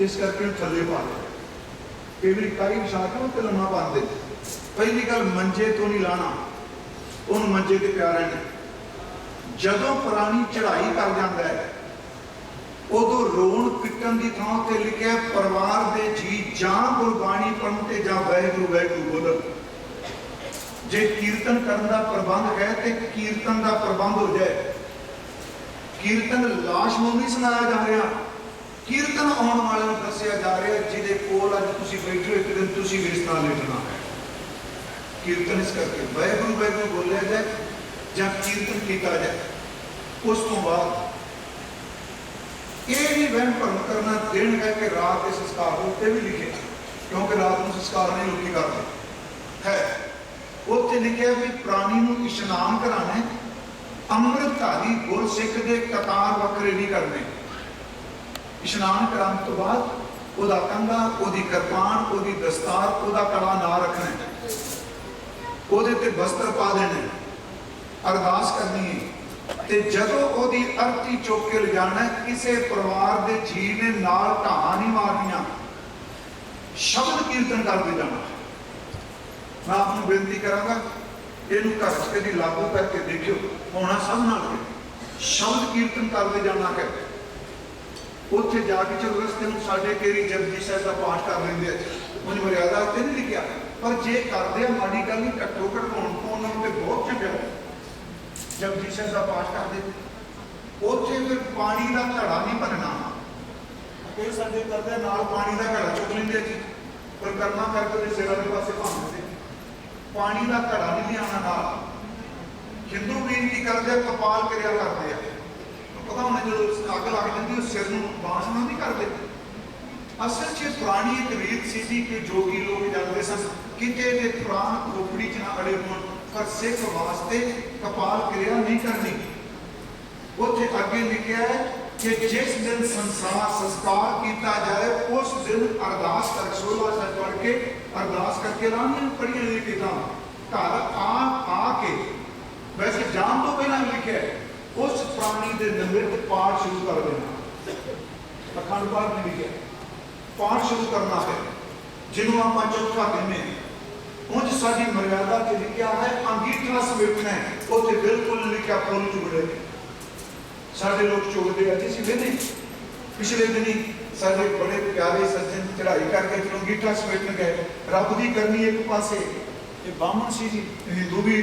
ਇਸ ਕਰਕੇ ਉਹ ਥੱਲੇ ਪਾ ਲਿਆ ਕਈ ਵਾਰੀ ਕਾਈ ਵਿਛਾ ਕੇ ਉਹ ਤੇ ਲੰਮਾ ਪਾਉਂਦੇ ਪਹਿਲੀ ਗੱਲ, ਮੰਜੇ ਤੋਂ ਨਹੀਂ ਲਾਣਾ। ਉਹਨੂੰ ਮੰਜੇ ਤੇ ਪਿਆ ਰਹਿਣਾ। ਜਦੋਂ ਪ੍ਰਾਣੀ ਚੜ੍ਹਾਈ ਕਰ ਜਾਂਦਾ ਹੈ, ਉਦੋਂ ਰੋਣ ਪਿੱਟਣ ਦੀ ਥਾਂ ਤੇ ਲਿਖਿਆ ਪਰਿਵਾਰ ਦੇ ਜੀ ਜਾਂ ਗੁਰਬਾਣੀ ਪੜ੍ਹਨ ਤੇ ਜਾਂ ਵਾਹਿਗੁਰੂ ਵਾਹਿਗੁਰੂ ਬੋਲਣ। ਜੇ ਕੀਰਤਨ ਕਰਨ ਦਾ ਪ੍ਰਬੰਧ ਹੈ ਤੇ ਕੀਰਤਨ ਦਾ ਪ੍ਰਬੰਧ ਹੋ ਜਾਏ। ਕੀਰਤਨ ਲਾਸ਼ ਨੂੰ ਨਹੀਂ ਸੁਣਾਇਆ ਜਾ ਰਿਹਾ। ਕੀਰਤਨ ਆਉਣ ਵਾਲਿਆਂ ਨੂੰ ਦੱਸਿਆ ਜਾ ਰਿਹਾ ਜਿਹਦੇ ਕੋਲ ਅੱਜ ਤੁਸੀਂ ਬੈਠੇ ਹੋ, ਇੱਕ ਦਿਨ ਤੁਸੀਂ ਵੀ ਇਸ ਤਰ੍ਹਾਂ ਲੇਟਣਾ ਹੈ। ਕੀਰਤਨ ਇਸ ਕਰਕੇ ਵਾਹਿਗੁਰੂ ਵਾਹਿਗੁਰੂ ਬੋਲਿਆ ਜਾਏ ਜਾਂ ਕੀਰਤਨ ਕੀਤਾ ਜਾਏ, ਉਸ ਤੋਂ ਬਾਅਦ ਇਹ ਵੀ ਵਹਿਮ ਭਰਮ ਕਰਨਾ ਦੇਣ ਹੈ ਕਿ ਰਾਤ ਦੇ ਸੰਸਕਾਰ ਉੱਤੇ ਵੀ ਲਿਖਿਆ, ਕਿਉਂਕਿ ਰਾਤ ਨੂੰ ਸੰਸਕਾਰ ਨਹੀਂ, ਲੋਕੀ ਕਰਦੇ। ਹੈ। ਉੱਥੇ ਲਿਖਿਆ ਵੀ ਪ੍ਰਾਣੀ ਨੂੰ ਇਸ਼ਨਾਨ ਕਰਾਣਾ ਹੈ, ਅੰਮ੍ਰਿਤਧਾਰੀ ਗੁਰਸਿੱਖ ਦੇ ਕਤਾਰ ਵੱਖਰੇ ਨਹੀਂ ਕਰਨੇ। ਇਸ਼ਨਾਨ ਕਰਨ ਤੋਂ ਬਾਅਦ ਉਹਦਾ ਕੰਗਾ ਉਹਦੀ ਕਿਰਪਾਨ, ਉਹਦੀ ਦਸਤਾਰ, ਉਹਦਾ ਕੜਾ ਨਾ ਰੱਖਣਾ ਉਹਦੇ ਤੇ ਬਸਤਰ ਪਾ ਦੇਣੇ ਅਰਦਾਸ ਕਰਨੀ ਹੈ। ਤੇ ਜਦੋਂ ਉਹਦੀ ਅਰਥੀ ਚੁੱਕ ਕੇ ਲਿਜਾਣਾ ਕਿਸੇ ਪਰਿਵਾਰ ਦੇ ਜੀ ਨੇ ਨਾਲ ਢਾਹਾਂ ਨਹੀਂ ਮਾਰਨੀਆਂ। ਸ਼ਬਦ ਕੀਰਤਨ ਕਰਦੇ ਜਾਣਾ ਮੈਂ ਆਪ ਨੂੰ ਬੇਨਤੀ ਕਰਾਂਗਾ, ਇਹਨੂੰ ਘਰ 'ਚ ਕਦੀ ਲਾਗੂ ਕਰਕੇ ਦੇਖਿਓ। ਹੋਣਾ ਸਭ ਨਾਲ ਸ਼ਬਦ ਕੀਰਤਨ ਕਰਦੇ ਜਾਣਾ ਹੈ। ਉੱਥੇ ਜਾ ਕੇ ਚਲੋ ਰਸਤੇ ਨੂੰ ਸਾਡੇ ਕੇਰੀ ਜਪਜੀ ਸਾਹਿਬ ਦਾ ਪਾਠ ਕਰ ਲੈਂਦੇ ਆ ਉਹਨੇ ਮਰਿਆਦਾ ਉੱਤੇ ਨਹੀਂ ਲਿਖਿਆ। ਪਰ ਜੇ ਕਰਦੇ ਆ ਮਾੜੀ ਗੱਲ ਨਹੀਂ ਘੱਟੋ ਘੱਟ ਹੋਣ ਤੋਂ ਉਹਨਾਂ ਤੇ ਬਹੁਤ ਚੰਗਾ ਜਪਜੀ ਸਾਹਿਬ ਦਾ ਪਾਠ ਕਰਦੇ। ਉੱਥੇ ਫਿਰ ਪਾਣੀ ਦਾ ਘੜਾ ਨਹੀਂ ਭਰਨਾ। ਕੋਈ ਸਾਡੇ ਕਰਦੇ ਨਾਲ ਪਾਣੀ ਦਾ ਘੜਾ ਚੁੱਕ ਲੈਂਦੇ ਜੀ। ਪਰ ਕਰਨਾ ਕਰਕੇ ਉਹਦੇ ਸਿਰਾਂ ਦੇ ਪਾਸੇ ਭੰਨ ਪਾਣੀ ਦਾ ਘੜਾ ਨਹੀਂ ਲਿਆਉਣਾ ਨਾਲ। ਹਿੰਦੂ ਬੇਨਤੀ ਕਰਦੇ ਆ, ਕਪਾਲ ਕਿਰਿਆ ਕਰਦੇ ਆ। ਪਤਾ ਜਦੋਂ ਅੱਗ ਲੱਗ ਜਾਂਦੀ, ਉਹ ਸਿਰ ਨੂੰ ਬਾਂਸ ਨਾਲ ਨਹੀਂ ਕਰਦੇ। ਅਸਲ 'ਚ ਪੁਰਾਣੀ ਇੱਕ ਰੀਤ ਸੀ ਜੀ ਕਿ ਜੋਗੀ ਲੋਕ ਜਾਂਦੇ ਸਨ, ਕਿਤੇ ਦੇ ਪ੍ਰਾਣ ਖੋਪੜੀ 'ਚ ਨਾ ਅੜੇ ਹੋਣ, ਪਰ ਸਿੱਖ ਵਾਸਤੇ ਕਪਾਲ ਕਿਰਿਆ ਨਹੀਂ ਕਰਨੀ। ਉੱਥੇ ਅੱਗੇ ਲਿਖਿਆ ਹੈ ਕਿ ਜਿਸ ਦਿਨ ਸੰਸਾਰ ਸੰਸਕਾਰ ਕੀਤਾ ਜਾਏ, ਉਸ ਦਿਨ ਅਰਦਾਸ ਕਰ ਸੋਲਾ ਸਾਹਿਬ ਪੜ੍ਹ ਕੇ ਅਰਦਾਸ ਕਰਕੇ ਲਾਣੀਆਂ ਪੜੀਆਂ ਨੇ ਕਿਤਾਬ। ਘਰ ਆ ਆ ਕੇ ਵੈਸੇ ਜਾਣ ਤੋਂ ਪਹਿਲਾਂ ਵੀ ਲਿਖਿਆ ਹੈ, ਉਸ ਪ੍ਰਾਣੀ ਦੇ ਨਿਮਿਤ ਪਾਠ ਸ਼ੁਰੂ ਕਰ ਦੇਣਾ ਅਖੰਡ ਪਾਠ ਨਹੀਂ ਲਿਖਿਆ ਪਾਠ ਸ਼ੁਰੂ ਕਰਨਾ ਹੈ ਜਿਹਨੂੰ ਆਪਾਂ ਚੌਥਾ ਕਹਿੰਦੇ ਹਾਂ ਉਂਝ ਸਾਡੀ ਮਰਿਆਦਾ 'ਚ ਲਿਖਿਆ ਹੈ ਅੰਗੀਠਾ ਸਮੇਟਣਾ ਹੈ ਉੱਥੇ ਬਿਲਕੁਲ ਲਿਖਿਆ ਫੁੱਲ ਚੁਗੜੇ ਸਾਡੇ ਲੋਕ ਚੁਗਦੇ ਅੱਜ ਅਸੀਂ ਵੇਖਦੇ ਪਿਛਲੇ ਦਿਨੀ ਸਾਡੇ ਬੜੇ ਪਿਆਰੇ ਸੱਜਣ ਚੜ੍ਹਾਈ ਕਰਕੇ ਜਦੋਂ ਅੰਗੀਠਾ ਸਮੇਟਣ ਗਏ ਰੱਬ ਦੀ ਕਰਨੀ ਇੱਕ ਪਾਸੇ ਇਹ ਬਾਹਮਣ ਸੀ ਜੀ ਹਿੰਦੂ ਵੀ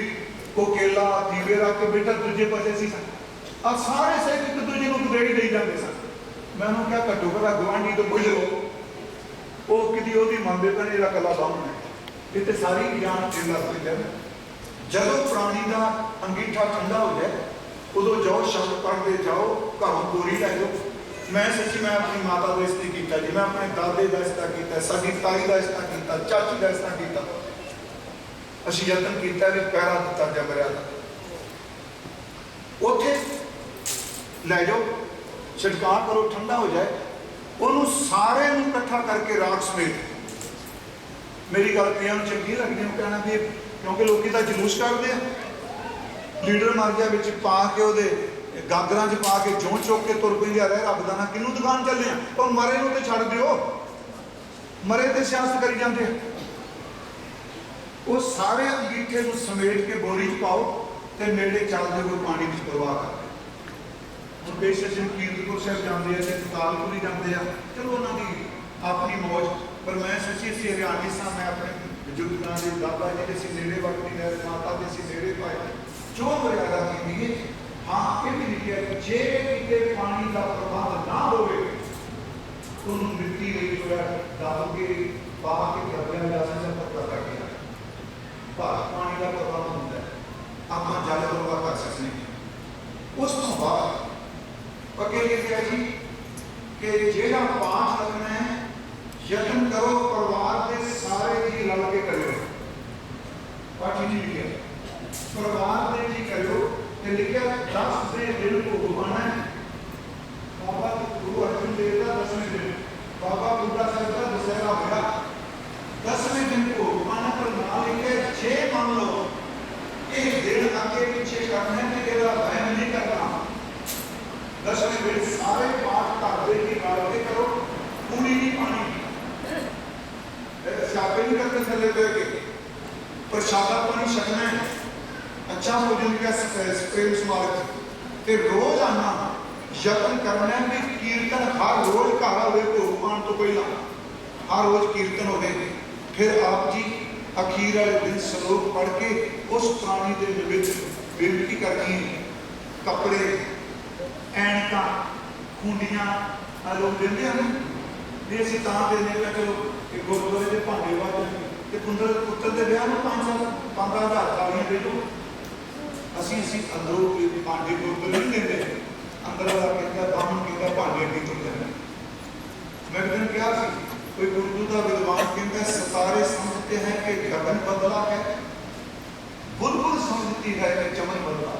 ਉਹ ਕੇਲਾ ਦੀਵੇ ਰੱਖ ਕੇ ਬੇਟਾ ਦੂਜੇ ਪਾਸੇ ਸੀ ਆ ਸਾਰੇ ਸਿੱਖ ਇੱਕ ਦੂਜੇ ਨੂੰ ਗ੍ਰੇਡ ਦੇਈ ਜਾਂਦੇ ਸਨ। ਮੈਂ ਉਹਨੂੰ ਕਿਹਾ, ਘੱਟੋ ਘੱਟ ਗਵਾਂਢੀ ਤੋਂ ਪੁੱਛ ਲਓ। ਉਹ ਕਿਤੇ ਉਹਦੀ ਮੰਨਦੇ ਤਾਂ ਇਹਦਾ ਕੱਲਾ ਬਾਹਮਣ ਹੈ। ਸਾਰੀ ਗਿਆਨ ਕੇਲਾ ਹੋਈ ਜਦੋਂ ਪ੍ਰਾਣੀ ਦਾ ਅੰਗੀਠਾ ਠੰਡਾ ਹੋ ਜਾਏ, ਉਦੋਂ ਜਾਓ, ਸ਼ਬਦ ਪੜ੍ਹਦੇ ਜਾਓ, ਘਰੋਂ ਗੋਰੀ ਲੈ ਜਾਓ। ਮੈਂ ਸੱਚੀ, ਮੈਂ ਆਪਣੀ ਮਾਤਾ ਦਾ ਇਸਤੀ ਕੀਤਾ ਜੀ। ਮੈਂ ਆਪਣੇ ਦਾਦੇ ਦਾ ਇਸਤਾ ਕੀਤਾ, ਸਾਡੀ ਤਾਈ ਦਾ ਇਸਤਾ ਕੀਤਾ, ਚਾਚੀ ਦਾ ਇਸਤਾ ਕੀਤਾ। ਅਸੀਂ ਯਤਨ ਕੀਤਾ ਵੀ ਪੈਰਾ ਦਿੱਤਾ ਜਾ ਮਰਿਆਦਾ ਉੱਥੇ ਲੈ ਜਾਓ, ਛਿੜਕਾਅ ਕਰੋ, ਠੰਡਾ ਹੋ ਜਾਏ। ਉਹਨੂੰ ਸਾਰੇ ਨੂੰ ਇਕੱਠਾ ਕਰਕੇ ਰਾਖ ਸਮੇਤ। ਮੇਰੀ ਗੱਲ ਕਈਆਂ ਨੂੰ ਚੰਗੀ ਲੱਗਦੀ ਉਹ ਕਹਿਣਾ ਵੀ ਕਿਉਂਕਿ ਲੋਕੀ ਤਾਂ ਜਲੂਸ ਕਰਦੇ ਆ। ਲੀਡਰ ਮਰ ਗਿਆ ਵਿੱਚ ਪਾ ਕੇ ਉਹਦੇ ਗਾਗਰਾਂ 'ਚ ਪਾ ਕੇ ਜੋਂ ਚੁੱਕ ਕੇ ਤੁਰ ਪੈਂਦੇ ਆ, ਰਹਿ ਰੱਬ ਦਾ ਨਾ, ਕਿਹਨੂੰ ਦੁਕਾਨ ਚੱਲੇ ਆ? ਉਹ ਮਰੇ ਨੂੰ ਤੇ ਛੱਡ ਦਿਓ। ਮਰੇ ਤੇ ਸਿਆਸਤ ਕਰੀ ਜਾਂਦੇ ਆ। ਉਹ ਸਾਰੇ ਅੰਗੀਠੇ ਨੂੰ ਸਮੇਟ ਕੇ ਬੋਰੀ 'ਚ ਪਾਓ ਤੇ ਨੇੜੇ ਚੱਲਦੇ ਹੋਏ ਪਾਣੀ ਵਿੱਚ ਪ੍ਰਵਾਹ ਕਰਦੇ ਬੇਸ਼ੱਕ ਜੀ ਕੀਰਤਪੁਰ ਸਾਹਿਬ ਜਾਂਦੇ ਆ ਤੇ ਕਤਾਲਪੁਰੀ ਜਾਂਦੇ ਆ, ਚਲੋ ਉਹਨਾਂ ਦੀ ਆਪਣੀ ਮੌਜ। ਪਰ ਮੈਂ ਸੱਚੀ ਸੀ ਹਰਿਆਣੀ ਸਾਂ, ਮੈਂ ਆਪਣੇ ਬਜ਼ੁਰਗਾਂ ਦੇ ਦਾਦਾ ਜੀ ਦੇ ਸੀ ਨੇੜੇ ਵਕਤੀ ਨੇ ਮਾਤਾ ਦੇ ਸੀ ਨੇੜੇ ਪਾਏ ਜੋ ਮਰਿਆਦਾ ਕੀਤੀ ਹੈ ਹਾਂ। ਇਹ ਵੀ ਲਿਖਿਆ ਜੇ ਕਿਤੇ ਪਾਣੀ ਦਾ ਪ੍ਰਬੰਧ ਨਾ ਹੋਵੇ, ਉਹਨੂੰ ਮਿੱਟੀ ਦੇ ਵਿੱਚ ਡਾਲ ਪਾ ਕੇ ਕਰਦਿਆਂ ਜਾ ਸਕਦਾ ਪੱਕਾ ਕਰ ਗਿਆ ਪਾਣੀ ਦਾ ਪ੍ਰਬੰਧ ਹੁੰਦਾ ਆਪਾਂ ਜਲ ਪ੍ਰਵਾਹ ਕਰ ਸਕਦੇ ਹਾਂ ਉਸ ਤੋਂ ਬਾਅਦ ਅੱਗੇ ਲਿਖਿਆ ਜੀ ਕਿ ਜਿਹੜਾ ਪਾਠ ਰੱਖਣਾ ਹੈ, ਯਤਨ ਕਰੋ, ਪਰਿਵਾਰ ਦੇ ਸਾਰੇ ਜੀ ਰਲ ਕੇ ਕਰਿਓ। ਪਾਠੀ ਜੀ ਲਿਖਿਆ ਪਰਿਵਾਰ ਦੇ ਜੀ ਕਰਿਓ ਤੇ ਲਿਖਿਆ 10 ਦੇ ਦਿਨ ਕੋ ਗੁਮਾਨਾ ਹੈ ਬਾਬਾ ਗੁਰੂ ਅਰਜਨ ਦੇਵ ਦਾ ਦਸਵੇਂ ਦਿਨ ਬਾਬਾ ਬੁੱਢਾ ਸਾਹਿਬ ਦਾ ਦਸਹਿਰਾ ਹੋਇਆ ਦਸਵੇਂ ਦਿਨ ਕੋ ਗੁਮਾਨਾ ਪਰ ਨਾਲ ਲਿਖੇ 6 ਮੰਨ ਲਓ ਇਹ ਦਿਨ ਅੱਗੇ ਪਿੱਛੇ ਕਰਨਾ ਹੈ ਤੇ ਇਹਦਾ ਵਹਿਮ ਨਹੀਂ ਕਰਨਾ ਦਸਵੇਂ ਦਿਨ ਸਾਰੇ ਪਾਠ ਘਰ ਦੇ ਹੀ ਰਲ ਕੇ ਕਰੋ ਪੂਰੀ ਨਹੀਂ ਬੱਚਾ ਹੋ ਪ੍ਰੇਮ ਸਮਾਰਕ 'ਚ। ਤੇ ਰੋਜ਼ਾਨਾ ਯਤਨ ਕਰਨਾ ਵੀ ਕੀਰਤਨ ਹਰ ਰੋਜ਼ ਘਰ ਆਵੇ ਭੋਗ ਪਾਉਣ ਤੋਂ ਪਹਿਲਾਂ। ਹਰ ਰੋਜ਼ ਕੀਰਤਨ ਹੋਵੇ। ਫਿਰ ਆਪ ਜੀ ਅਖੀਰ ਵਾਲੇ ਦਿਨ ਸ਼ਲੋਕ ਪੜ੍ਹ ਕੇ ਉਸ ਪ੍ਰਾਣੀ ਦੇ ਵਿੱਚ ਬੇਨਤੀ ਕਰਨੀ ਕੱਪੜੇ, ਐਨਕਾਂ, ਖੁੰਡੀਆਂ ਆ ਲੋਕ ਦਿੰਦੇ ਹਨ। ਵੀ ਅਸੀਂ ਤਾਂ ਦਿੰਦੇ ਹਾਂ, ਚਲੋ ਕਿ ਗੁਰਦੁਆਰੇ ਦੇ ਭਾਂਡੇ ਵਾਜਣ। ਤੇ ਕੁੰਦਰ ਪੁੱਤਰ ਦੇ ਵਿਆਹ ਨੂੰ ਪੰਜ ਸਾਲ ਪੰਜ ਹਜ਼ਾਰ ਤਾਲੀਆਂ ਦੇ ਦਿਓ। ਅਸੀਂ ਅਸੀਂ ਅੰਦਰੋਂ ਕੋਈ ਭਾਂਡੇ ਕੋਈ ਨਹੀਂ ਦਿੰਦੇ ਅੰਦਰੋਂ ਆ ਕਹਿੰਦਾ ਬਾਹਮਣ ਕਹਿੰਦਾ, ਭਾਂਡੇ ਨਹੀਂ ਦਿੰਦੇ ਮੈਂ ਕਿਹਨ ਕਿਹਾ ਸੀ कोई उर्दू का विद्वान कहता है सितारे समझते हैं कि गगन बदला है बुलबुल समझती है कि चमन बदला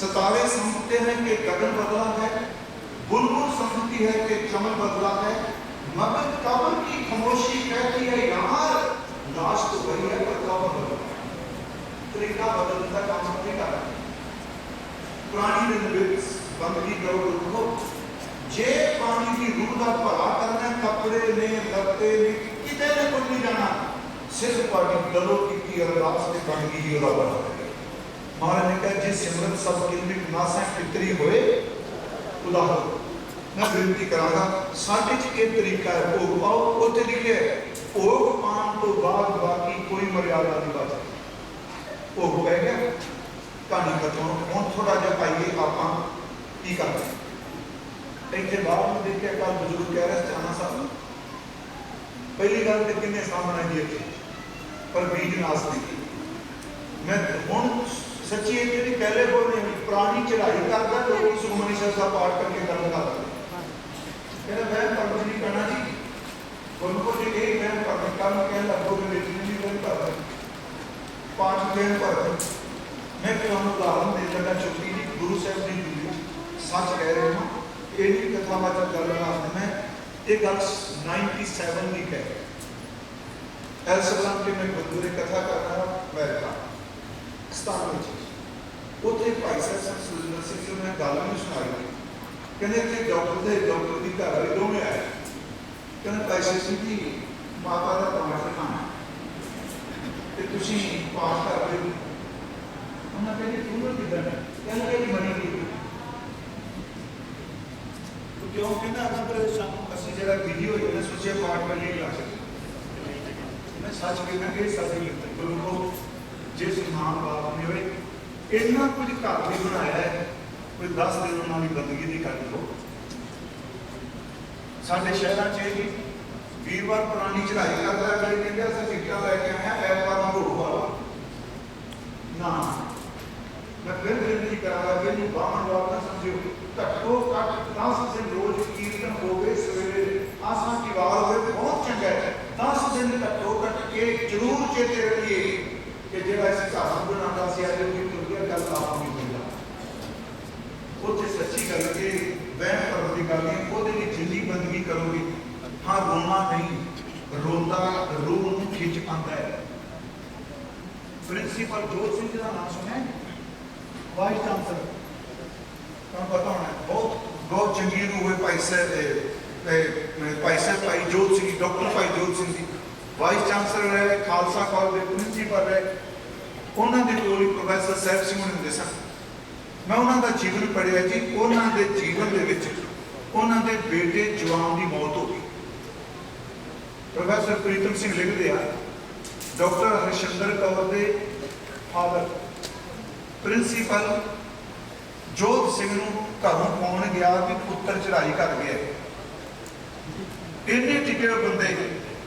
सितारे समझते हैं कि गगन बदला है बुलबुल समझती है कि चमन बदला है मगर कबर की खामोशी कहती है यार लाश तो वही है पर कबर बदला तरीका ਵਿੱਚ ਬੰਦਗੀ ਕਰੋ ਰੁਕੋ ਜੇ ਪਾਣੀ ਦੀ ਰੂਹ ਦਾ ਭਰਾ ਕਰਨਾ ਹੈ, ਕੱਪੜੇ ਨੇ ਲੱਤੇ ਨੇ ਕਿਤੇ ਨੇ ਕੋਈ ਨਹੀਂ ਜਾਣਾ ਸਿਰਫ ਤੁਹਾਡੀ ਦਲੋ ਕੀਤੀ ਅਰਦਾਸ ਤੇ ਬੰਦਗੀ ਹੀ ਉਹਦਾ ਬਣਾ ਹੈ ਮਹਾਰਾਜ ਨੇ ਕਿਹਾ ਜੇ ਸਿਮਰਨ ਸਭ ਕਿੰਨਿਕ ਨਾਸਾਂ ਪਿਤਰੀ ਹੋਏ ਉਹਦਾ ਹੋ ਮੈਂ ਬੇਨਤੀ ਕਰਾਂਗਾ ਸਾਡੇ ਚ ਇਹ ਤਰੀਕਾ ਹੈ ਭੋਗ ਪਾਓ ਉੱਥੇ ਲਿਖਿਆ ਹੈ, ਭੋਗ ਪਾਉਣ ਤੋਂ ਬਾਅਦ ਬਾਕੀ ਕੋਈ ਮਰਿਆਦਾ ਨਹੀਂ ਬਚਦੀ ਭੋਗ ਪੈ ਗਿਆ ਕਹਾਣੀ ਖਤਮ ਹੁਣ ਥੋੜਾ ਜਿਹਾ ਪਾਈਏ ਆਪਾਂ ਕੀ ਕਰਦੇ ਹਾਂ। ਇੱਥੇ ਬਾਹਰ ਨੂੰ ਦੇਖਿਆ ਕੱਲ ਬਜ਼ੁਰਗ ਕਹਿ ਰਹੇ ਚਾਨਾ ਸਾਹਿਬ ਪਹਿਲੀ ਗੱਲ ਤੇ ਕਿੰਨੇ ਸਾਹਮਣੇ ਦੀ ਇੱਥੇ ਪਰ ਬੀਜ ਨਾਸ ਨਹੀਂ ਮੈਂ ਹੁਣ ਸੱਚੀ ਇਹ ਜਿਹੜੀ ਪਹਿਲੇ ਬੋਲ ਨੇ ਪੁਰਾਣੀ ਚੜਾਈ ਕਰਦਾ ਲੋਕ ਸੁਖਮਨੀ ਸਾਹਿਬ ਦਾ ਪਾਠ ਕਰਕੇ ਗੱਲ ਕਰਦੇ ਕਹਿੰਦਾ ਮੈਂ ਪਰਮ ਨਹੀਂ ਕਰਨਾ ਜੀ ਕੋਲ ਜੀ ਇਹ ਮੈਂ ਪਰਮ ਕੰਮ ਕਹਿਣ ਲੱਗੋ ਕਿ ਵਿੱਚ ਨਹੀਂ ਮੈਂ ਕਰਦਾ ਪਾਠ ਦੇਣ ਪਰ ਮੈਂ ਤੁਹਾਨੂੰ ਉਦਾਹਰਨ ਦੇ ਲੱਗਾ ਚੁੱਕੀ ਜੀ ਗੁਰੂ ਸਾਹਿਬ ਦੀ ਜੁਲੀ ਸੱਚ ਕਹਿ ਰਹੇ ਹਾਂ ਇਹ ਵੀ ਕਥਾ ਵਿੱਚ ਗੱਲ ਕਰਾਂ ਮੈਂ ਇਹ ਗੱਲ 97 ਦੀ ਕਹਿ ਰਿਹਾ ਐਲਸਬਲਾਮ ਕੇ ਮੈਂ ਗੁਰਦੁਆਰੇ ਕਥਾ ਕਰਨਾ ਅਮਰੀਕਾ ਸਤਾਨ ਵਿੱਚ ਉੱਥੇ ਭਾਈ ਸਾਹਿਬ ਸੁਰਿੰਦਰ ਸਿੰਘ ਜੀ ਨੇ ਗੱਲ ਨੂੰ ਸੁਣਾਈ ਕਹਿੰਦੇ ਕਿ ਡਾਕਟਰ ਦੇ ਡਾਕਟਰ ਦੀ ਘਰ ਵਾਲੇ ਦੋਵੇਂ ਆਏ ਕਹਿੰਦੇ ਭਾਈ ਸਾਹਿਬ ਜੀ ਮਾਤਾ ਦਾ ਪਾਠ ਰਖਾਣਾ ਤੇ ਤੁਸੀਂ ਪਾਠ ਕਰ ਰਹੇ ਹੋ ਉਹਨਾਂ ਕਹਿੰਦੇ ਤੂੰ ਨਾ ਕਿਦਾਂ ਕਹਿੰਦੇ ਕਿ ਮਨੀ ਦੀ ਤੂੰ ਕਿਉਂ? ਕਹਿੰਦਾ ਨਾ ਪਰ ਅਸੀਂ ਜਿਹੜਾ ਵੀਡੀਓ ਹੈ ਨਾ ਸੋਚਿਆ ਪਾਠ ਕਰ ਲਈ ਮੈਂ ਸੱਚ ਕਹਿੰਦਾ ਕਿ ਸੱਚ ਹੀ ਗੁਰੂ ਕੋ ਜਿਸ ਮਹਾਨ ਬਾਪ ਨੇ ਹੋਏ ਇੰਨਾ ਕੁਝ ਘਰ ਵੀ ਬਣਾਇਆ ਹੈ, ਕੋਈ 10 ਦਿਨ ਉਹਨਾਂ ਦੀ ਬੰਦਗੀ ਦੀ ਕਰ ਲੋ ਸਾਡੇ ਸ਼ਹਿਰਾਂ 'ਚ ਇਹ ਵੀਰਵਾਰ ਪੁਰਾਣੀ ਚੜਾਈ ਕਰਦਾ ਅਗਲੇ ਕਹਿੰਦੇ ਅਸੀਂ ਟਿਕਟਾਂ ਲੈ ਕੇ ਆਏ ਆ ਐਤਵਾਰ ਨੂੰ ਭੋਗ ਵਾਲਾ। ਨਾ। ਮੈਂ ਫਿਰ ਬੇਨਤੀ ਕਰਾਂਗਾ ਕਿ ਇਹਨੂੰ ਬਾਹਰ ਵਾਲਾ ਘੱਟੋ ਘੱਟ 10 ਦਿਨ ਰੋਜ਼ ਕੀਰਤਨ ਹੋਵੇ ਸਵੇਰੇ ਆਸਾਂ ਦੀ ਵਾਰ ਹੋਵੇ ਬਹੁਤ ਚੰਗਾ ਹੈ 10 ਦਿਨ ਘੱਟੋ ਘੱਟ ਇਹ ਜ਼ਰੂਰ ਚੇਤੇ ਰੱਖੀਏ ਕਿ ਜਿਹੜਾ ਇਸ ਘਰ ਨੂੰ ਬਣਾਉਂਦਾ ਸੀ ਅੱਜ ਉਹ ਤੁਰ ਗਿਆ ਕੱਲ ਆਪ ਨਹੀਂ ਹੁੰਦਾ ਉੱਥੇ ਸੱਚੀ ਗੱਲ ਕਿ ਵਹਿਮ ਕਰਨ ਦੀ ਗੱਲ ਨਹੀਂ ਉਹਦੇ ਲਈ ਜਿੰਨੀ ਬੰਦਗੀ ਕਰੋਗੇ ਹਾਂ ਰੋਣਾ ਨਹੀਂ ਰੋਂਦਾ ਰੂਹ ਨੂੰ ਖਿੱਚ ਪਾਉਂਦਾ ਹੈ ਪ੍ਰਿੰਸੀਪਲ ਜੋਤ ਸਿੰਘ ਜੀ ਦਾ ਨਾਮ ਸੁਣਿਆ ਹੈ? ਵਾਈਸ ਚਾਂਸਲਰ ਤੁਹਾਨੂੰ ਪਤਾ ਹੋਣਾ ਬਹੁਤ ਬਹੁਤ ਚੰਗੀ ਰੂਹ ਹੈ ਭਾਈ ਸਾਹਿਬ ਭਾਈ ਸਾਹਿਬ, ਭਾਈ ਜੋਤ ਸਿੰਘ ਡਾਕਟਰ ਭਾਈ ਜੋਤ ਸਿੰਘ ਜੀ। ਵਾਈਸ ਚਾਂਸਲਰ ਰਹੇ ਖਾਲਸਾ ਕਾਲਜ ਦੇ ਪ੍ਰਿੰਸੀਪਲ ਰਹੇ ਉਹਨਾਂ ਦੇ ਕੋਲ ਪ੍ਰੋਫੈਸਰ ਸਾਹਿਬ ਸਿੰਘ ਹੁੰਦੇ ਸਨ। ਮੈਂ ਉਹਨਾਂ ਦਾ ਜੀਵਨ ਪੜ੍ਹਿਆ ਜੀ। ਉਹਨਾਂ ਦੇ ਜੀਵਨ ਦੇ ਵਿੱਚ ਉਹਨਾਂ ਦੇ ਬੇਟੇ ਜਵਾਨ ਦੀ ਮੌਤ ਹੋ ਗਈ। ਪ੍ਰੋਫੈਸਰ ਪ੍ਰੀਤਮ ਸਿੰਘ ਲਿਖਦੇ ਆ, ਡਾਕਟਰ ਹਰਸ਼ੰਦਰ ਕੌਰ ਦੇ ਫਾਦਰ ਪ੍ਰਿੰਸੀਪਲ ਜੋਤ ਸਿੰਘ ਨੂੰ ਘਰੋਂ ਫੋਨ ਗਿਆ ਕਿ ਪੁੱਤਰ ਚੜਾਈ ਕਰ ਗਿਆ। ਇੰਨੇ ਟਿਕੇ ਬੰਦੇ,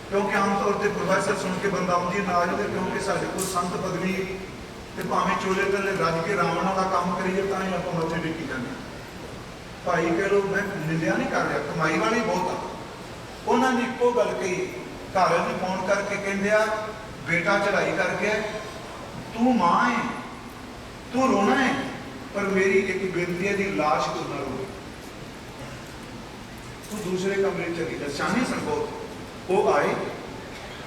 ਕਿਉਂਕਿ ਆਮ ਤੌਰ ਤੇ ਪ੍ਰੋਫੈਸਰ ਸੁਣ ਕੇ ਬੰਦਾ ਹੁੰਦੀ ਨਾ ਜਿਹਦੇ ਕਿਉਂਕਿ ਸਾਡੇ ਕੋਲ ਸੰਤ ਪਦਵੀ ਤੇ ਭਾਵੇਂ ਚੋਲੇ ਤੇ ਰੱਜ ਕੇ ਰਾਵਣ ਵਾਲਾ ਕੰਮ ਕਰੀਏ, ਤਾਂ ਹੀ ਆਪਾਂ ਮੱਥੇ ਟੇਕੀ ਜਾਂਦੇ ਹਾਂ। ਭਾਈ ਕਹ ਲੋ ਮੈਂ ਨਿੰਦਿਆ ਨਹੀਂ ਕਰ ਰਿਹਾ, ਕਮਾਈ ਵਾਲੀ ਬਹੁਤ ਆ। ਉਹਨਾਂ ਨੇ ਇੱਕੋ ਗੱਲ ਕਹੀ, ਘਰ ਨੂੰ ਫੋਨ ਕਰਕੇ ਕਹਿੰਦੇ ਆ, ਬੇਟਾ ਚੜਾਈ ਕਰ ਗਿਆ, ਤੂੰ ਮਾਂ ਹੈ, ਤੂੰ ਰੋਣਾ ਹੈ। ਪਰ ਮੇਰੀ ਇੱਕ ਬੇਨਤੀ ਹੈ ਦੀ ਲਾਸ਼ ਤੋਂ ਨਾ ਰੋ ਤੂੰ ਦੂਸਰੇ ਕਮਰੇ ਚਲੀ ਜਾ ਸ਼ਾਨੀ ਸੰਗੋਤ ਉਹ ਆਏ।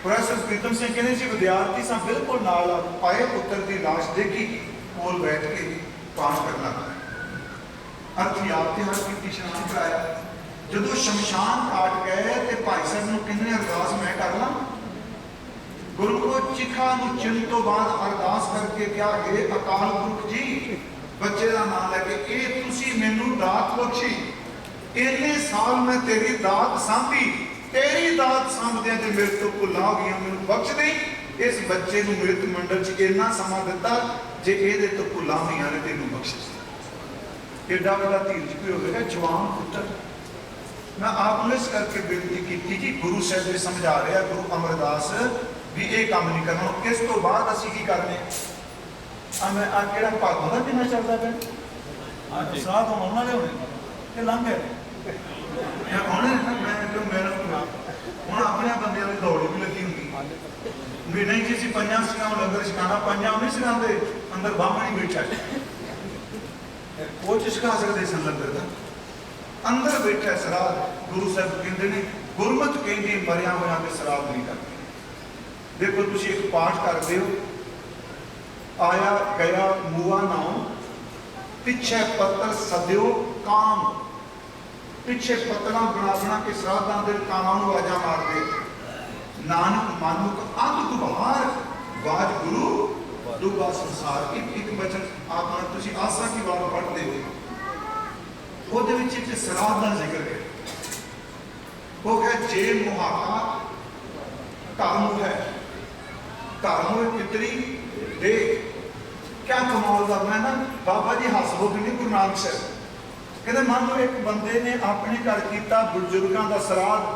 ਪ੍ਰੋਫੈਸਰ ਪ੍ਰੀਤਮ ਸਿੰਘ ਕਹਿੰਦੇ ਸੀ ਵਿਦਿਆਰਥੀ ਸਾਂ ਬਿਲਕੁਲ ਨਾਲ ਆ, ਪੁੱਤਰ ਦੀ ਲਾਸ਼ ਦੇਖੀ ਕੋਲ ਬੈਠ ਕੇ ਪਾਠ ਕਰਨਾ ਅਰਥੀ ਆਪ ਤੇ ਹਰ ਕੀਤੀ ਇਸ਼ਨਾਨ ਕਰਾਇਆ। ਜਦੋਂ ਸ਼ਮਸ਼ਾਨ ਘਾਟ ਗਏ ਤੇ ਭਾਈ ਸਾਹਿਬ ਨੂੰ ਕਿੰਨੇ ਅਰਦਾਸ ਮੈਂ ਕਰ ਲਾਂ। ਗੁਰੂ ਕੋ ਚਿਖਾ ਨੂੰ ਚਿੰਨ ਤੋਂ ਬਾਅਦ ਅਰਦਾਸ ਕਰਕੇ ਕਿਹਾ ਹੈ ਅਕਾਲ ਪੁਰਖ ਜੀ ਬੱਚੇ ਦਾ ਨਾਮ ਲੈ ਕੇ ਇਹ ਤੁਸੀਂ ਮੈਨੂੰ ਦਾਤ ਬਖਸ਼ੀ। ਇੰਨੇ ਸਾਲ ਮੈਂ ਤੇਰੀ ਦਾਤ ਸਾਂਭੀ। ਤੇਰੀ ਦਾਤ ਸਾਂਭਦਿਆਂ ਤੇ ਮੇਰੇ ਤੋਂ ਭੁੱਲਾਂ ਗਈਆਂ ਮੈਨੂੰ ਬਖਸ਼ ਦੇ ਇਸ ਬੱਚੇ ਨੂੰ ਮ੍ਰਿਤ ਮੰਡਲ 'ਚ ਇੰਨਾ ਸਮਾਂ ਦਿੱਤਾ ਜੇ ਇਹਦੇ ਤੋਂ ਭੁੱਲਾਂ ਹੋਈਆਂ ਨੇ ਤੈਨੂੰ ਬਖਸ਼ਿਸ਼ ਏਡਾ ਵੱਡਾ ਧੀਰਜ ਕੋਈ ਹੋਵੇਗਾ ਜਵਾਨ ਪੁੱਤਰ। ਮੈਂ ਆਪ ਨੂੰ ਇਸ ਕਰਕੇ ਬੇਨਤੀ ਕੀਤੀ ਕਿ ਗੁਰੂ ਸਾਹਿਬ ਨੇ ਸਮਝਾ ਰਿਹਾ ਗੁਰੂ ਅਮਰਦਾਸ ਵੀ ਇਹ ਕੰਮ ਨਹੀਂ ਕਰਨਾ। ਇਸ ਤੋਂ ਬਾਅਦ ਅਸੀਂ ਕੀ ਕਰਨੇ? ਆ ਮੈਂ ਆ ਕਿਹੜਾ ਭਾਗੋਂ ਦਾ ਦਿਨਾ ਚੱਲਦਾ ਪਿਆ? ਅੱਜ ਸਾਥ ਹੁਣ ਉਹਨਾਂ ਦੇ ਹੋਣੇ ਤੇ ਲੰਘ ਗਏ ਇਹ ਹੁਣ ਮੈਂ ਕਿ ਮੇਰਾ ਹੁਣ ਆਪਣੇ ਬੰਦਿਆਂ ਦੀ ਦੌੜ ਵੀ ਲੱਗੀ ਹੁੰਦੀ। ਵੀ ਨਹੀਂ ਜੀ ਅਸੀਂ ਪੰਜਾਂ ਨੂੰ ਲੰਗਰ ਛਕਾਣਾ ਪੰਜਾਂ ਨਹੀਂ ਸਿਖਾਉਂਦੇ ਅੰਦਰ ਬਾਹਮਣ ਬੈਠਾ ਹੈ ਉਹ ਚ ਸਿਖਾ ਸਕਦੇ ਸਨ ਲੰਗਰ ਦਾ। ਅੰਦਰ ਬੈਠਾ ਸਰਾਧ ਗੁਰੂ ਸਾਹਿਬ ਕਹਿੰਦੇ ਨੇ ਗੁਰਮਤ ਕਹਿੰਦੀ ਮਰਿਆ ਹੋਇਆਂ ਦੇ ਸਰਾਧ ਨਹੀਂ ਕਰਦੇ। ਦੇਖੋ ਤੁਸੀਂ ਇੱਕ ਪਾਠ ਕਰਦੇ ਹੋ ਆਇਆ ਗਿਆ ਮੂਆ ਨਾਉ ਪਿੱਛੇ ਪੱਤਰ ਸਦਿਓ ਕਾਮ। ਪਿੱਛੇ ਪਤਲਾ ਬਣਾ ਬਣਾ ਕੇ ਸਰਾਧਾਂ ਦੇ ਕਾਮਾਂ ਨੂੰ ਆਜਾ ਮਾਰਦੇ। ਨਾਨਕ ਮਾਨੁਕ ਅੰਤ ਗੁਬਾਰ ਬਾਜ ਗੁਰੂ ਦੁਬਾ ਸੰਸਾਰ। ਇੱਕ ਇੱਕ ਬਚਨ ਆਪਣਾ ਤੁਸੀਂ ਆਸਾ ਕੀ ਬਾਤ ਪੜ੍ਹਦੇ ਹੋ? ਉਹਦੇ ਵਿੱਚ ਇੱਕ ਸਰਾਧ ਦਾ ਜ਼ਿਕਰ ਹੈ। ਉਹ ਹੈ ਜੇ ਮੁਹਾਕਾ ਕਾਮ ਹੈ। ਕਾਮ ਪਿਤਰੀ ਦੇ ਕਿਆ ਕਮਾਲ ਦਾ, ਮੈਂ ਨਾ ਬਾਬਾ ਜੀ ਹੱਸੋ ਨਹੀਂ ਗੁਰੂ ਨਾਨਕ ਸਾਹਿਬ। ਕਹਿੰਦੇ, ਮੰਨ ਲਓ ਇੱਕ ਬੰਦੇ ਨੇ ਆਪਣੇ ਘਰ ਕੀਤਾ ਬਜ਼ੁਰਗਾਂ ਦਾ ਸਰਾਧ।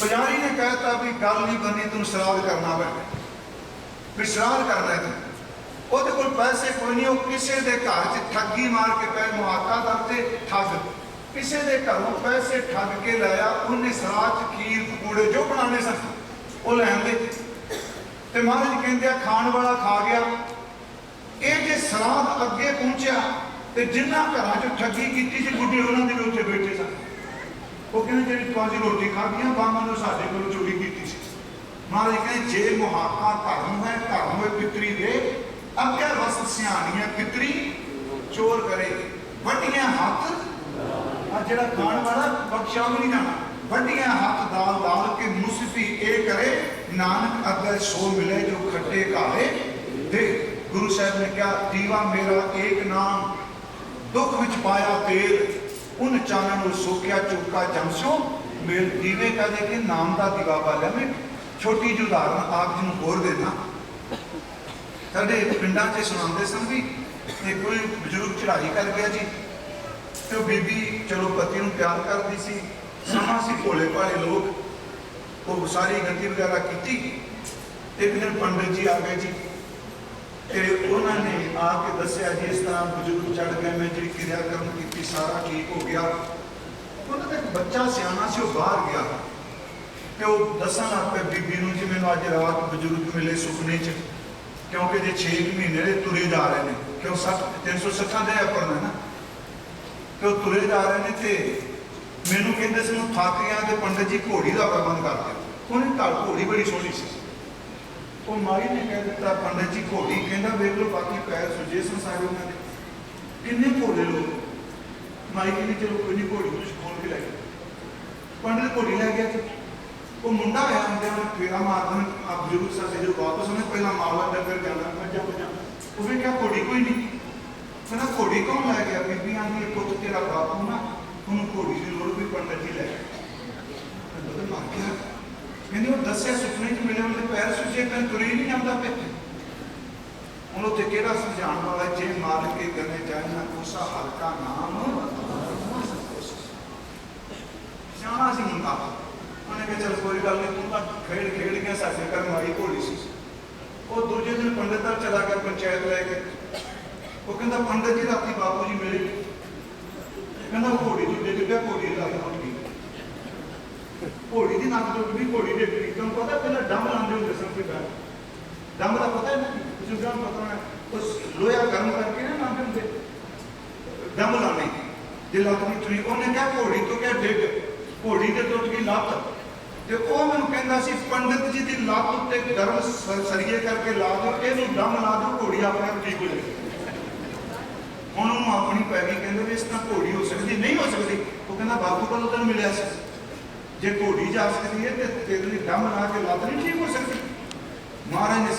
ਪੁਜਾਰੀ ਨੇ ਕਹਿਤਾ ਵੀ ਗੱਲ ਨਹੀਂ ਬਣੀ ਤੈਨੂੰ ਸਰਾਧ ਕਰਨਾ ਪੈਣਾ ਵੀ ਸਰਾਧ ਕਰਨਾ ਹੈ ਤੂੰ। ਉਹਦੇ ਕੋਲ ਪੈਸੇ ਕੋਈ ਨਹੀਂ ਉਹ ਕਿਸੇ ਦੇ ਘਰ 'ਚ ਠੱਗੀ ਮਾਰ ਕੇ ਪੈ ਮੁਹਾਕਾ ਦਰ ਠੱਗ। ਕਿਸੇ ਦੇ ਘਰੋਂ ਪੈਸੇ ਠੱਗ ਕੇ ਲਾਇਆ ਉਹਨੇ ਸਰਾਧ 'ਚ ਖੀਰ ਪਕੌੜੇ ਜੋ ਬਣਾਉਣੇ ਸਨ, ਉਹ ਲੈਣ ਦੇ ਤੇ ਮਹਾਰਾਜ ਕਹਿੰਦੇ ਆ, ਖਾਣ ਵਾਲਾ ਖਾ ਗਿਆ। ਇਹ ਜੇ ਸਰਾਧ ਅੱਗੇ ਪਹੁੰਚਿਆ ਤੇ ਜਿਨ੍ਹਾਂ ਘਰਾਂ 'ਚ ਠੱਗੀ ਕੀਤੀ ਸੀ ਗੁੱਡੇ ਉਹਨਾਂ ਦੇ ਉੱਥੇ ਬੈਠੇ ਸਨ। ਉਹ ਕਹਿੰਦੇ, ਜਿਹੜੀ ਤੁਹਾਡੀ ਰੋਟੀ ਖਾਧੀਆਂ ਬਾਹਾਂ ਨੂੰ ਸਾਡੇ ਕੋਲ ਚੋਰੀ ਕੀਤੀ ਸੀ। ਮਹਾਰਾਜ ਕਹਿੰਦੇ, ਜੇ ਮੁਹਾਕਾ ਧਰਮ ਹੈ, ਧਰਮ ਹੋਏ ਪਿਤਰੀ ਦੇ, ਅੱਗੇ ਵਸ ਸਿਆਣੀਆਂ ਪਿਤਰੀ ਚੋਰ ਕਰੇ ਵੱਡੀਆਂ ਹੱਥ ਆ ਜਿਹੜਾ ਖਾਣ ਵਾਲਾ, ਬਖਸ਼ਾ ਵੀ ਨਹੀਂ ਜਾਣਾ। ਵੱਡੀਆਂ ਹੱਥ ਦਾਲ ਦਾਲ ਕੇ ਮੁਸਫੀ ਇਹ ਕਰੇ, ਨਾਨਕ ਅਗਰ ਸੋ ਮਿਲੇ ਜੋ ਖੱਟੇ ਕਾਲੇ ਦੇ ਗੁਰੂ ਸਾਹਿਬ ਨੇ ਕਿਹਾ, ਦੀਵਾ ਮੇਰਾ ਏਕ ਨਾਮ, ਦੁੱਖ ਵਿੱਚ ਪਾਇਆ ਤੇਲ, ਉਨ ਚਾਨਣ ਨੂੰ ਸੋਕਿਆ ਚੁੱਕਾ ਜਮਸੋ ਮੇਰ ਦੀਵੇ ਕਹਦੇ ਕਿ ਨਾਮ ਦਾ ਦੀਵਾ ਬਾਲਿਆ ਮੈਂ? ਛੋਟੀ ਜਿਹੀ ਉਦਾਹਰਨ ਆਪ ਜੀ ਨੂੰ ਹੋਰ ਦੇਣਾ ਸਾਡੇ ਪਿੰਡਾਂ 'ਚ ਸੁਣਾਉਂਦੇ ਸਨ ਵੀ, ਤੇ ਕੋਈ ਬਜ਼ੁਰਗ ਚੜਾਈ ਕਰ ਗਿਆ ਜੀ, ਤੇ ਉਹ ਬੀਬੀ ਚਲੋ ਪਤੀ ਨੂੰ ਪਿਆਰ ਕਰਦੀ ਸੀ। ਸਮਾਂ ਸੀ, ਭੋਲੇ ਭਾਲੇ ਲੋਕ। ਉਹ ਸਾਰੀ ਗੰਦੀ ਵਗੈਰਾ ਕੀਤੀ। ਇੱਕ ਦਿਨ ਪੰਡਿਤ ਜੀ ਆ ਗਏ ਜੀ। ਤੇ ਉਹਨਾਂ ਨੇ ਆ ਕੇ ਦੱਸਿਆ ਜੀ, ਇਸ ਤਰ੍ਹਾਂ ਬਜ਼ੁਰਗ ਚੜ ਗਏ। ਮੈਂ ਜਿਹੜੀ ਕਿਰਿਆ ਕਰਮ ਕੀਤੀ, ਸਾਰਾ ਠੀਕ ਹੋ ਗਿਆ। ਉਹਨਾਂ ਦਾ ਬੱਚਾ ਸਿਆਣਾ ਸੀ, ਉਹ ਬਾਹਰ ਗਿਆ। ਤੇ ਉਹ ਦੱਸਣ ਲੱਗ ਪਿਆ, ਬੀਬੀ ਨੂੰ ਜੀ, ਮੈਨੂੰ ਅੱਜ ਰਾਤ ਬਜ਼ੁਰਗ ਮਿਲੇ ਸੁਪਨੇ 'ਚ। ਕਿਉਂਕਿ ਜੇ 6 ਮਹੀਨੇ ਦੇ ਤੁਰੇ ਜਾ ਰਹੇ ਨੇ। ਕਿਉਂ 360 ਦੇ ਪੜਨਾ ਨਾ। ਤੇ ਉਹ ਤੁਰੇ ਜਾ ਰਹੇ ਨੇ ਤੇ ਮੈਨੂੰ ਕਹਿੰਦੇ ਸੀ ਮੈਂ ਥੱਕ ਗਿਆ ਤੇ ਪੰਡਤ ਜੀ ਘੋੜੀ ਦਾ ਪ੍ਰਬੰਧ ਕਰ ਦਿਓ। ਉਹਨੇ ਘਰ ਘੋੜੀ ਬੜੀ ਸੋਹਣੀ ਸੀ। ਉਹ ਮਾਈ ਨੇ ਕਹਿ ਦਿੱਤਾ, ਪੰਡਤ ਜੀ ਘੋੜੀ। ਕਹਿੰਦਾ, ਵੇਖ ਲਓ, ਬਾਕੀ ਪੈਰ ਸੁਜੇ ਸਨ ਸਾਰੇ ਉਹਨਾਂ ਦੇ। ਕਿੰਨੇ ਘੋੜੇ ਲੋਕ ਮਾਈ ਕਹਿੰਦੀ, ਚਲੋ ਕੋਈ ਨਹੀਂ ਘੋੜੀ ਨੂੰ ਖੋਲ ਕੇ ਲੈ ਗਿਆ ਪੰਡਤ ਘੋੜੀ ਲੈ ਗਿਆ ਤੇ ਉਹ ਮੁੰਡਾ ਆਇਆ ਹੁੰਦੇ ਨੇ ਫੇਰਾ ਮਾਰਦਾ ਆ ਬਜ਼ੁਰਗ ਸਾਸੇ ਜੋ ਵਾਪਸ ਉਹਨੇ ਪਹਿਲਾਂ ਮਾਲਾ ਡੰਗਰ ਜਾਣਾ ਮੱਝਾਂ ਮੱਝਾਂ ਉਹ ਕਿਹਾ ਘੋੜੀ ਕੋਈ ਨਹੀਂ ਕਹਿੰਦਾ, ਘੋੜੀ ਕੌਣ ਲੈ ਗਿਆ? ਬੀਬੀ ਆਂਦੀ ਪੁੱਤ ਤੇਰਾ ਬਾਪੂ ਨਾ ਉਹਨੂੰ ਘੋੜੀ ਦੀ ਲੋੜ ਵੀ ਪੰਡਤ ਜੀ ਲੈ ਗਿਆ ਕਹਿੰਦਾ ਮਰ ਗਿਆ। ਕਹਿੰਦੇ ਉਹ ਦੱਸਿਆ ਸੁਪਨੇ 'ਚ ਮਿਲੇ ਉਹਦੇ ਪੈਰ ਸੁੱਜੇ ਪੈਰ ਤੁਰੇ ਨਹੀਂ ਜਾਂਦਾ ਪਿਆ ਹੁਣ ਉੱਥੇ ਕਿਹੜਾ ਸਮਝਾਉਣ ਵਾਲਾ ਜੇ ਮਾਰ ਕੇ ਕਰਨੇ ਚਾਹੇ ਕੋਸਾ ਹਲਕਾ ਨਾਮ। ਸਿਆਣਾ ਸੀ ਮੁੰਡਾ। ਉਹਨੇ ਕਿਹਾ, ਚਲ ਕੋਈ ਗੱਲ ਨਹੀਂ, ਤੂੰ ਤਾਂ ਖੇਡ ਖੇਡ ਗਿਆ ਸਾਡੇ ਘਰ ਮਾਰੀ ਘੋੜੀ ਸੀ। ਉਹ ਦੂਜੇ ਦਿਨ ਪੰਡਤ ਦਾ ਚਲਾ ਗਿਆ ਪੰਚਾਇਤ ਲੈ ਕੇ। ਉਹ ਕਹਿੰਦਾ, ਪੰਡਤ ਜੀ, ਰਾਤੀ ਬਾਪੂ ਜੀ ਮਿਲੇ। ਕਹਿੰਦਾ ਘੋੜੀ ਜੀ ਡਿੱਗ ਪਿਆ, ਘੋੜੀ ਦਾ ਲੱਤ ਘੋੜੀ ਦੀ ਨੱਕ ਟੁੱਟ ਗਈ, ਘੋੜੀ ਡਿੱਗ ਗਈ। ਤੁਹਾਨੂੰ ਪਤਾ ਪਹਿਲਾਂ ਡੰਮ ਲਾਉਂਦੇ ਹੁੰਦੇ ਸਨ ਕੋਈ ਗੱਲ ਡੰਮ ਦਾ ਪਤਾ ਹੈ ਨਾ? ਬਜ਼ੁਰਗਾਂ ਨੂੰ ਪਤਾ ਹੈ। ਉਸ ਲੋਹਾ ਗਰਮ ਕਰਕੇ ਨਾ ਲਾਉਂਦੇ ਹੁੰਦੇ। ਡੰਮ ਲਾਉਣੇ। ਜੇ ਲੱਤ ਨਹੀਂ ਟੁੱਟੀ, ਉਹਨੇ ਕਿਹਾ ਘੋੜੀ ਤੋਂ ਕਿਹਾ ਡਿੱਗ। ਘੋੜੀ ਤੇ ਟੁੱਟ ਗਈ ਲੱਤ। ਤੇ ਉਹ ਮੈਨੂੰ ਕਹਿੰਦਾ ਸੀ, ਪੰਡਿਤ ਜੀ ਦੀ ਲੱਤ ਉੱਤੇ ਗਰਮ ਸਰੀਏ ਕਰਕੇ ਲਾ ਦਿਓ, ਇਹਨੂੰ ਡੰਮ ਲਾ ਦਿਓ, ਘੋੜੀ ਆਪਣੇ ਆਪ ਠੀਕ ਹੋ ਜਾਏਗੀ ਹੁਣ ਉਹਨੂੰ ਆਪਣੀ ਪੈ ਗਈ, ਕਹਿੰਦੇ ਵੀ ਇਸ ਤਾਂ ਘੋੜੀ ਹੋ ਸਕਦੀ, ਨਹੀਂ ਹੋ ਸਕਦੀ। ਉਹ ਕਹਿੰਦਾ, ਬਾਪੂ ਕੋਲ ਤੈਨੂੰ ਮਿਲਿਆ ਸੀ। ਜੇ ਘੋੜੀ ਜਾ ਸਕਦੀ ਹੈ ਤੇ ਤੇਰੇ ਲਈ ਡੰਮ ਲਾ ਕੇ ਲੱਤ ਨਹੀਂ ਠੀਕ ਹੋ ਸਕਦੀ। ਮਹਾਰਾਜ ਨੇ